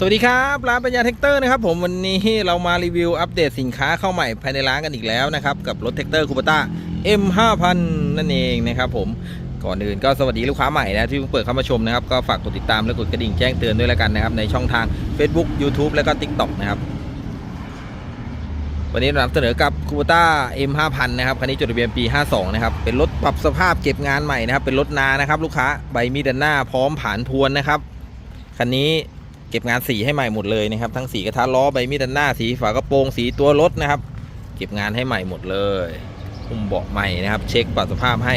สวัสดีครับร้านปัญญาแท็กเตอร์นะครับผมวันนี้เรามารีวิวอัปเดตสินค้าเข้าใหม่ภายในร้านกันอีกแล้วนะครับ กับรถแท็กเตอร์คูปต้า M5000 นั่นเองนะครับผมก่อนอื่นก็สวัสดีลูกค้าใหม่นะที่เพิ่งเปิดเข้ามาชมนะครับ ก็ฝากกดติดตามและกดกระดิ่งแจ้งเตือนด้วยแล้วกันนะครับ ในช่องทาง Facebook YouTube และก็ TikTok นะครับวันนี้เรานำเสนอกับคูปต้า M5000 นะครับคันนี้จดทะเบียนปี 52 นะครับ เป็นรถปรับสภาพเก็บงานใหม่นะครับเป็นรถนานะครับ ลูกค้าใบมีด้านหน้าพร้อมผ่านพวนนะครับคันนี้ เก็บงานสีให้ใหม่หมดเลยนะครับ ทั้งสีกระทะล้อใบมีดด้านหน้าสีฝากระโปรงสีตัวรถนะครับ เก็บงานให้ใหม่หมดเลยคุมเบาะใหม่นะครับ เช็คปรับสภาพให้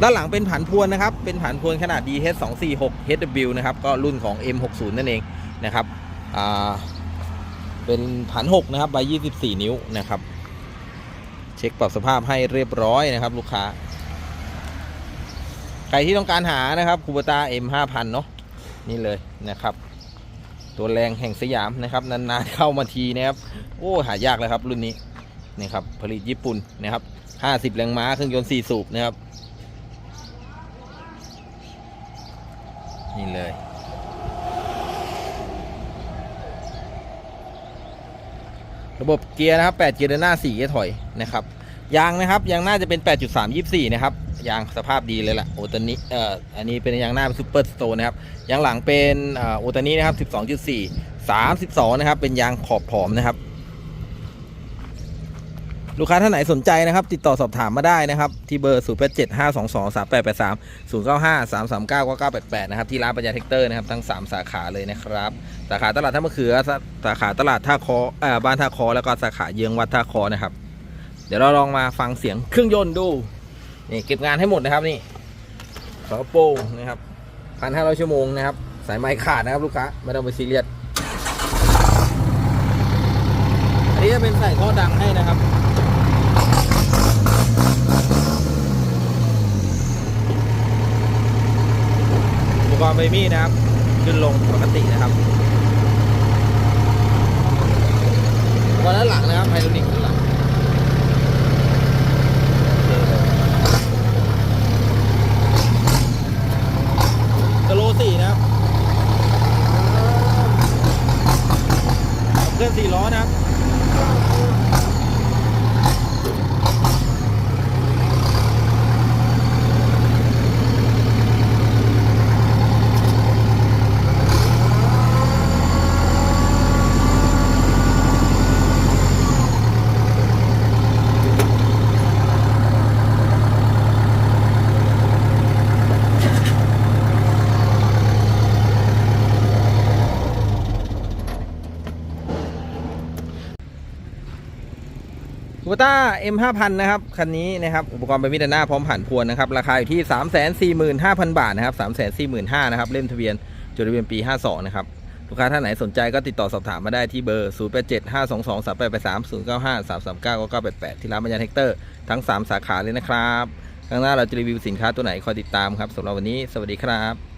ด้านหลังเป็นผันพวนนะครับ เป็นผันพวนขนาด DH 2 4 6 HW นะครับ ก็รุ่นของ M60 นั่นเองนะครับเป็นผัน6นะครับใบ24 นิ้วนะครับ เช็คปรับสภาพให้เรียบร้อยนะครับ ลูกค้า ใครที่ต้องการหานะครับคูปตา M5000 เนาะนี่เลยนะครับ ตัวแรงแห่งสยามนะครับนานๆเข้ามาทีนะครับโอ้หายากเลยครับรุ่นนี้นี่ครับผลิตญี่ปุ่นนะครับ 50 แรงม้าเครื่องยนต์ 4 สูบนะครับ นี่เลยระบบเกียร์นะครับ 8 เกียร์เดินหน้า 4 เกียร์ถอยนะครับ ยางนะครับยางหน้าจะเป็น 8.3 24 นะครับยางสภาพดีเลยล่ะโอตานิเอ่ออันนี้เป็นยางหน้าเป็นซูเปอร์สโตนนะครับยางหลังเป็นโอตานินะครับ 12.4 32 นะครับ เป็นยางขอบผอมนะครับ ลูกค้าท่านไหนสนใจนะครับ ติดต่อสอบถามมาได้นะครับ ที่เบอร์ 0 8 7 5 2 2 3 8 8 3 0 9 5 3 3 9 9 9 8 8 นะครับ ที่ร้านปัญญาเทคเตอร์นะครับ ทั้ง 3 สาขาเลยนะครับ สาขาตลาดท่ามะเขือสาขาตลาดท่าคอเออบ้านท่าคอแล้วก็สาขาเยื้องวัดท่าคอนะครับ เดี๋ยวเราลองมาฟังเสียงเครื่องยนต์ดูนี่เก็บงานให้หมดนะครับนี่ฝากระโปรงนะครับพันห้าร้อยชั่วโมงนะครับ สายไม้ขาดนะครับลูกค้าไม่ต้องไปซีเรียสอันนี้จะเป็นใส่ท่อดังให้นะครับอุปกรณ์ใบมีดนะครับ ขึ้นลงปกตินะครับอุปกรณ์ด้านหลังนะครับไฮดรอลิกด้านหลังสโลสี่นะครับขับ เคลื่อนสี่ล้อนะครับ คูปต้า M5000 นะครับ คันนี้นะครับ อุปกรณ์ใบมีดาหน้าพร้อมผ่านพวนนะครับ ราคาอยู่ที่ 345,000 บาทนะครับ 345,000นะครับ เล่มทะเบียนจดทะเบียนปี 52 นะครับ ลูกค้าท่านไหนสนใจก็ติดต่อสอบถามมาได้ที่เบอร์ 0875223883 095 339 988 ที่ร้านบรรยาเทคเตอร์ทั้ง 3 สาขาเลยนะครับ ข้างหน้าเราจะรีวิวสินค้าตัวไหนคอยติดตามครับสำหรับวันนี้ สวัสดีครับ